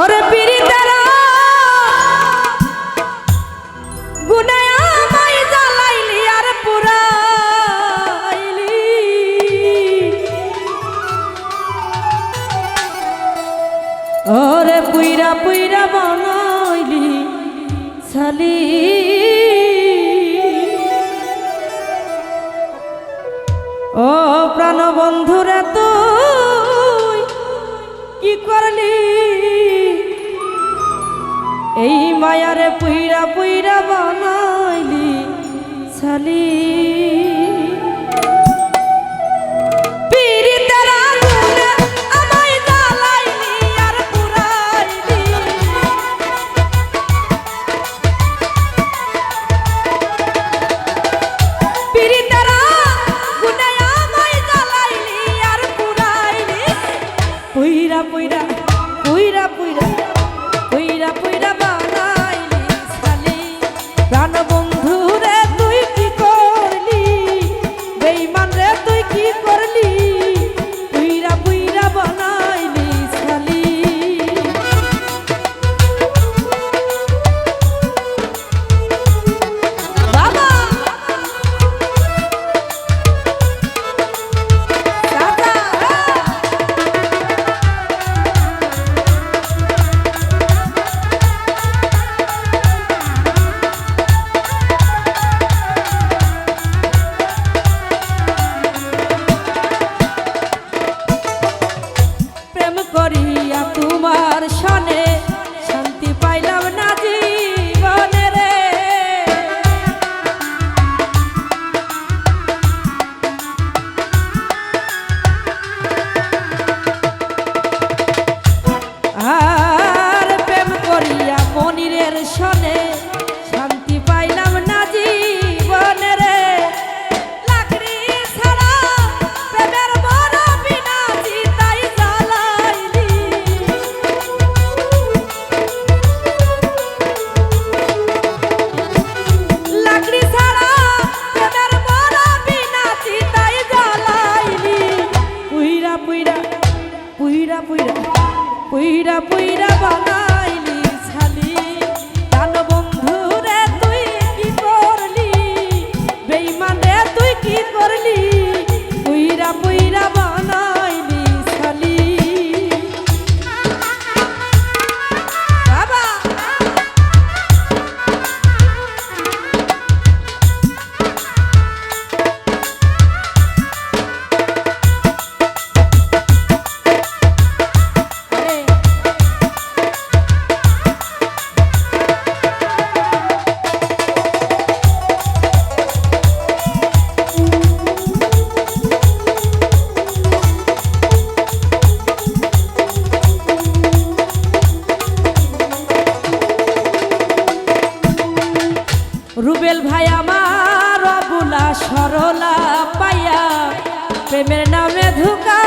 ওরে পিড়ি তারা গুনায় আমায় জ্বালাইলি আর পুরাইলি। ওরে পুইরা পুইরা বনাইলি ছালি ও প্রাণ বন্ধুরা তুই কি করলি? এই মায়ারে পুইরা পুইরা বানাইলি সালি Ooh. রুবেল ভাই আমার অবুলা সরলা পাইয়া প্রেমের নামে ধুকা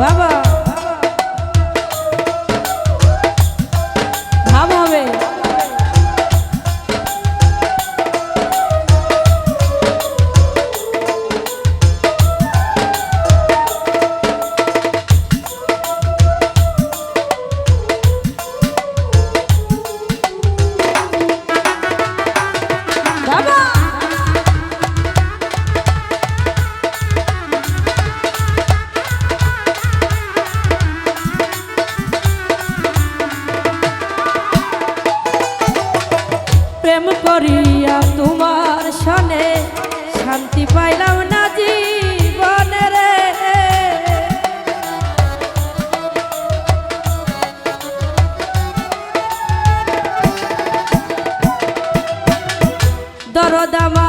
বাবা। দামা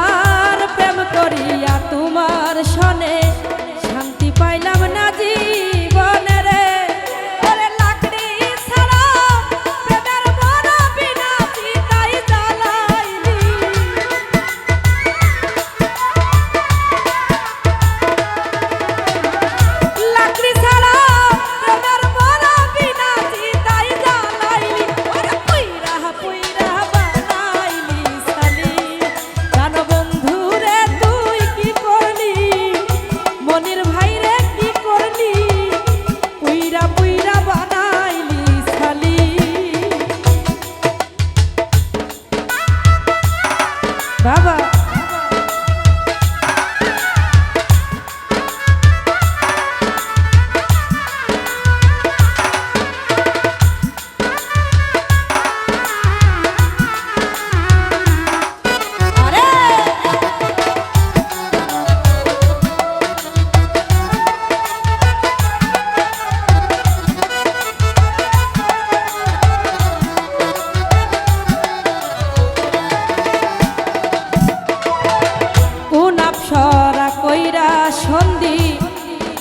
সন্ধি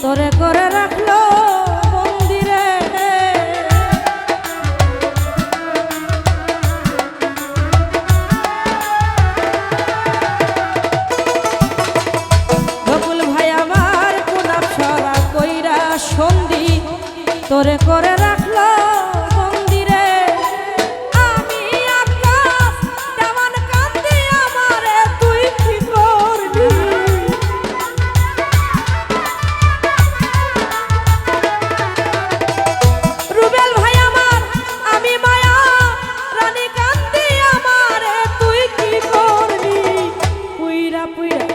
তোরে করে রাখল মন্দিরে। বকুল ভাই আমার কোন সন্ধি তোরে করে পুইরা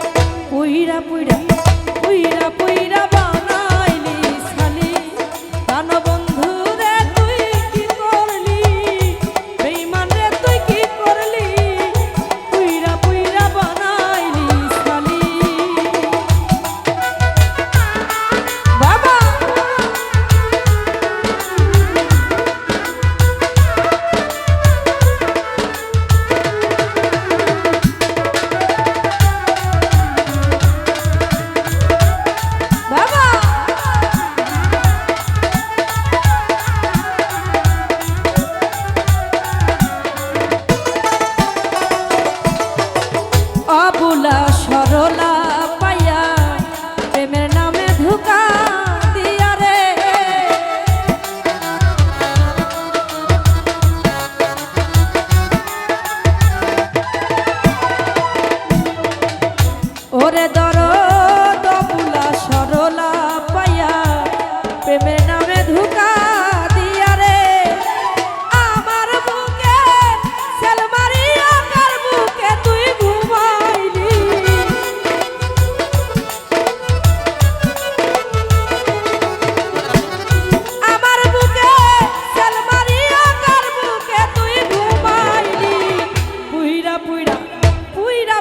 পুইরা পুইরা পুইরা পুইরা বানা। অবুলা সরলা পাইয়া প্রেমের নামে ধুকা দিয়া অবুলা সরলা পাইয়া প্রেমের নামে ধুকা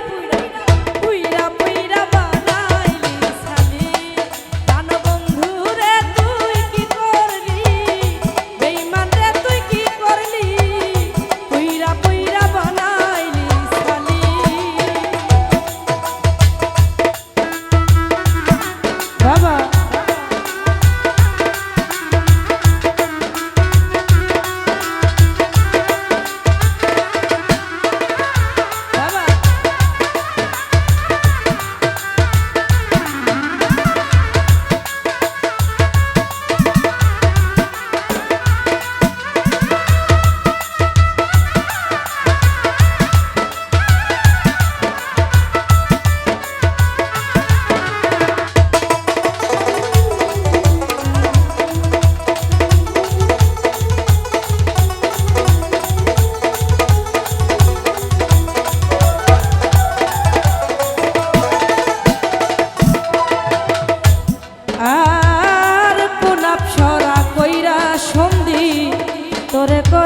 পুইরা recordar.